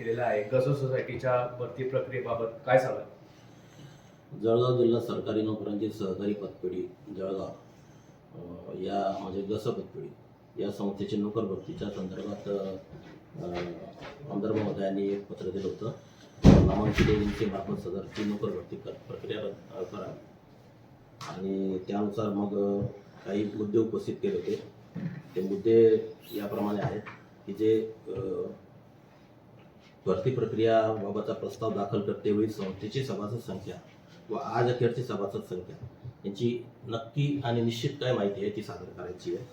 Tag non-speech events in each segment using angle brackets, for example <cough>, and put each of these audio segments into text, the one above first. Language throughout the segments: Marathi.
केलेला आहे? गझल सोसायटीच्या भरती प्रक्रियेबाबत काय सांगाल? जळगाव जिल्हा सरकारी नोकऱ्यांची सहकारी पतपेढी जळगाव. या म्हणजे गस पतपेढी या संस्थेची नोकर भरतीच्या संदर्भात आमदार महोदयांनी एक पत्र दिलं होतं. नामांकित एजन्सीमार्फत सदरची नोकर भरती कर प्रक्रिया करा आणि त्यानुसार मग काही मुद्दे उपस्थित केले होते. ते मुद्दे याप्रमाणे आहेत की जे भरती प्रक्रियाबाबतचा प्रस्ताव दाखल करतेवेळी संस्थेची सभासद संख्या व आज अखेरची सभासद संख्या. यांची नक्की आणि निश्चित काय माहिती आहे ती सादर करायची आहे.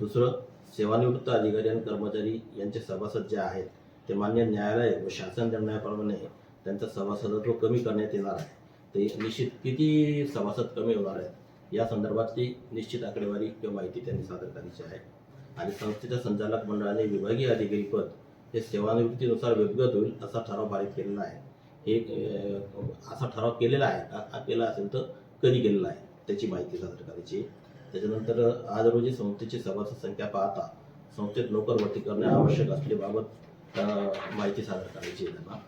दुसरं सेवानिवृत्त अधिकारी आणि कर्मचारी यांचे सभासद जे आहेत ते मान्य न्यायालय व शासन निर्णयाप्रमाणे त्यांचं सभासदत्व कमी करण्यात येणार आहे. ते निश्चित किती सभासद कमी होणार आहेत या संदर्भातली निश्चित आकडेवारी किंवा माहिती त्यांनी सादर करायची आहे. आणि संस्थेच्या संचालक मंडळाने विभागीय अधिकारी पद हे सेवानिवृत्तीनुसार विभगत होईल असा ठराव पारित केलेला आहे. हे असा ठराव केलेला आहे का? केला असेल तर कधी केलेला आहे? त्याची माहिती सादर करायची आहे. त्याच्यानंतर आज रोजी संस्थेची सभासद संख्या पाहता संस्थेत नोकर भरती करणे आवश्यक असल्याबाबत माहिती सादर करायची आहे त्यांना.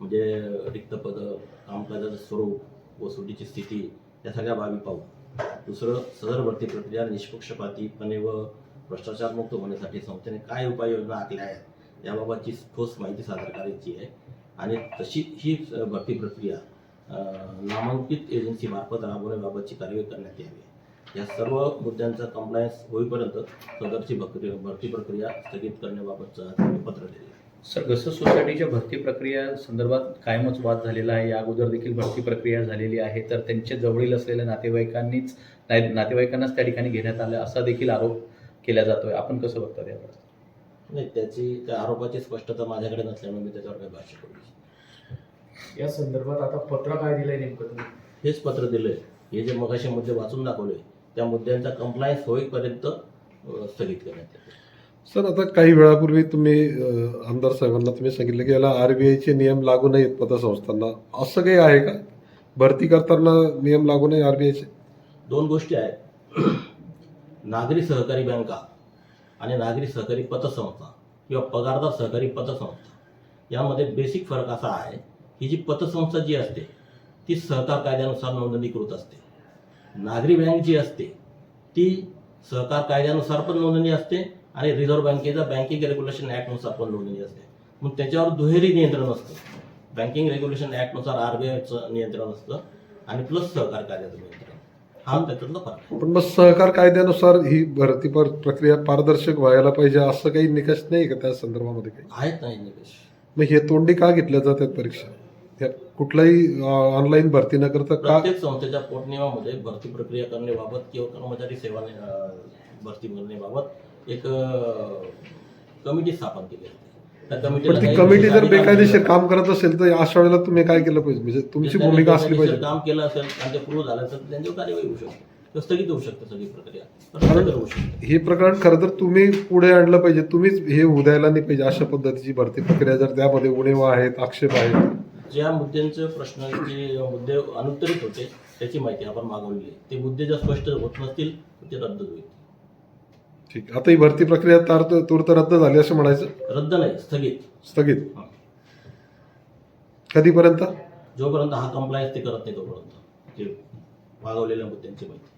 म्हणजे रिक्त पद कामकाजाचं स्वरूप व सुटीची स्थिती या सगळ्या बाबी पाहू. दुसरं सदर भरती प्रक्रिया निष्पक्षपातीपणे व भ्रष्टाचारमुक्त होण्यासाठी संस्थेने काय उपाययोजना आखल्या आहेत? याबाबतची ठोस माहिती सादर करायची आहे. आणि तशी ही भरती प्रक्रिया नामांकित एजन्सीमार्फत राबवण्याबाबतची कार्यवाही करण्यात यावी. या सर्व मुद्द्यांचा कंप्लायन्स होईपर्यंत सदरची भक्री भरती प्रक्रिया स्थगित करण्याबाबतचं पत्र दिले सर गस सोसायटीच्या भरती प्रक्रिया संदर्भात कायमच वाद झालेला आहे. या अगोदर देखील भरती प्रक्रिया झालेली आहे. तर त्यांच्या जवळील असलेल्या नातेवाईकांनीच नाही नातेवाईकांनाच त्या ठिकाणी घेण्यात आलं असा देखील आरोप केला जातोय. आपण कसं बघता त्यावर नाही त्याची त्या आरोपाची स्पष्टता माझ्याकडे नसल्यामुळे मी त्याच्यावर काही भाष्य करू. या संदर्भात आता पत्र काय दिलंय नेमकं तुम्ही? हेच पत्र दिलंय. हे जे मगाशी मुद्दे वाचून दाखवले त्या मुद्द्यांचा कंप्लायन्स होईपर्यंत अं, स्थगित करण्यात येते सर आता काही वेळापूर्वी तुम्ही अ, आमदार साहेबांना तुम्ही सांगितलं की याला आरबीआयचे नियम लागू नाहीत पतसंस्थांना. असं काही आहे का? भरती करताना नियम लागू नाही आरबीआयचे दोन गोष्टी आहेत. <clears throat> नागरी सहकारी बँका आणि नागरी सहकारी पतसंस्था किंवा पगारदार सहकारी पतसंस्था. यामध्ये बेसिक फरक असा आहे की जी पतसंस्था जी असते ती सहकार कायद्यानुसार नोंदणीकृत असते. नागरी बँक जी असते ती सहकार कायद्यानुसार पण नोंदणी असते आणि रिझर्व्ह बँकेचा बँकिंग रेग्युलेशन ॲक्टनुसार पण नोंदणी असते. मग त्याच्यावर दुहेरी नियंत्रण असतं. बँकिंग रेग्युलेशन ॲक्टनुसार आर बी आयचं नियंत्रण असतं आणि प्लस सहकार कायद्याचं नियंत्रण. हा त्याच्यातला फरक आहे. पण मग सहकार कायद्यानुसार ही भरती पर प्रक्रिया पारदर्शक व्हायला पाहिजे असं काही निकष नाही का त्या संदर्भामध्ये काही? आहेत नाही निकष. मग हे तोंडी का घेतल्या जातात परीक्षा? त्या कुठलाही ऑनलाईन भरती न करता का प्रत्येक संस्थेच्या पोटनियमामध्ये भरती प्रक्रिया करण्याबाबत किंवा कर्मचारी सेवा अं, भरती करण्याबाबत एक कमिटी स्थापन केली आहे पण ती कमिटी जर बेकायदेशीर काम करत असेल तर अशा वेळेला तुम्ही काय केलं पाहिजे? म्हणजे तुमची भूमिका असली पाहिजे. काम केलं असेल आणि ते प्रूव्ह झालं तर त्यांच्यावर कार्यवाही होऊ शकते. स्थगित होऊ शकते सगळी प्रक्रिया. हे प्रकरण खरं तर तुम्ही पुढे आणलं पाहिजे. तुम्हीच हे उद्यायला नाही पाहिजे अशा पद्धतीची भरती प्रक्रिया. जर त्यामध्ये उणेवा आहेत आक्षेप आहेत. ज्या मुद्द्यांचे प्रश्न जे मुद्दे अनुत्तरित होते त्याची माहिती आपण मागवली ते मुद्दे जर स्पष्ट होत नसतील ते रद्द होईल. ठीक. आता ही भरती प्रक्रिया तार तूर्त रद्द झाली असं म्हणायचं? रद्द नाही स्थगित. स्थगित. हा. कधीपर्यंत? जोपर्यंत हा कंप्लायन्स ते करत नाही तोपर्यंत. ते मागवलेल्या मुद्द्यांची माहिती.